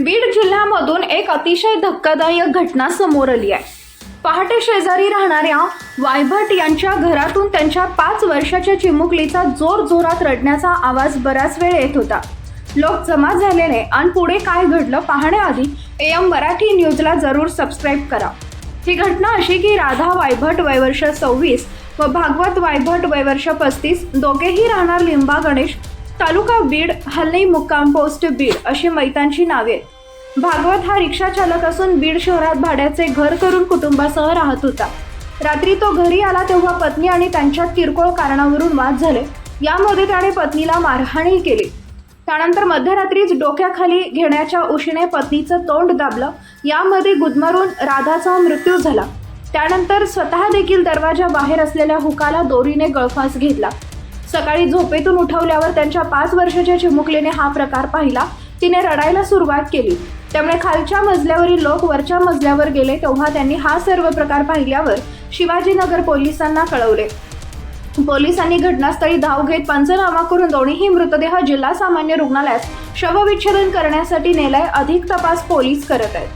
बीड जिल्ह्यामधून एक अतिशय धक्कादायक घटना समोर आली आहे. पहाटे शेजारी राहणाऱ्या वायभट यांच्या घरातून त्यांच्या पाच वर्षाच्या चिमुकलीचा जोर जोरात रडण्याचा आवाज बराच वेळ येत होता. लोक जमा झालेले आणि पुढे काय घडलं पाहण्याआधी एम मराठी न्यूजला जरूर सबस्क्राईब करा. ही घटना अशी की राधा वायभट वयवर्ष सव्वीस व भागवत वायभट वयवर्ष पस्तीस दोघेही राहणार लिंबा गणेश तालुका बीड हल्ली मुक्काम पोस्ट बीड अशी मैतांची नावे भागवत हा रिक्षा चालक असून बीड शहरात भाड्याचे घर करून कुटुंबासह राहत होता. रात्री तो घरी आला तेव्हा पत्नी आणि त्यांच्यात किरकोळ कारणावरून वाद झाले. यामध्ये त्याने पत्नीला मारहाणी केली. त्यानंतर मध्यरात्रीच डोक्याखाली घेण्याच्या उशीने पत्नीचं तोंड दाबलं. यामध्ये गुदमरून राधाचा मृत्यू झाला. त्यानंतर स्वतः देखील दरवाजा बाहेर असलेल्या हुकाला दोरीने गळफास घेतला. सकाळी झोपेतून उठवल्यावर त्यांच्या पाच वर्षाच्या चिमुकलीने हा प्रकार पाहिला. तिने रडायला सुरुवात केली. त्यामुळे खालच्या मजल्यावरील लोक वरच्या मजल्यावर गेले तेव्हा त्यांनी हा सर्व प्रकार पाहिल्यावर शिवाजीनगर पोलिसांना कळवले. पोलिसांनी घटनास्थळी धाव घेत पंचनामा करून दोन्हीही मृतदेह जिल्हा सामान्य रुग्णालयात शवविच्छेदन करण्यासाठी नेलाय अधिक तपास पोलीस करत आहेत.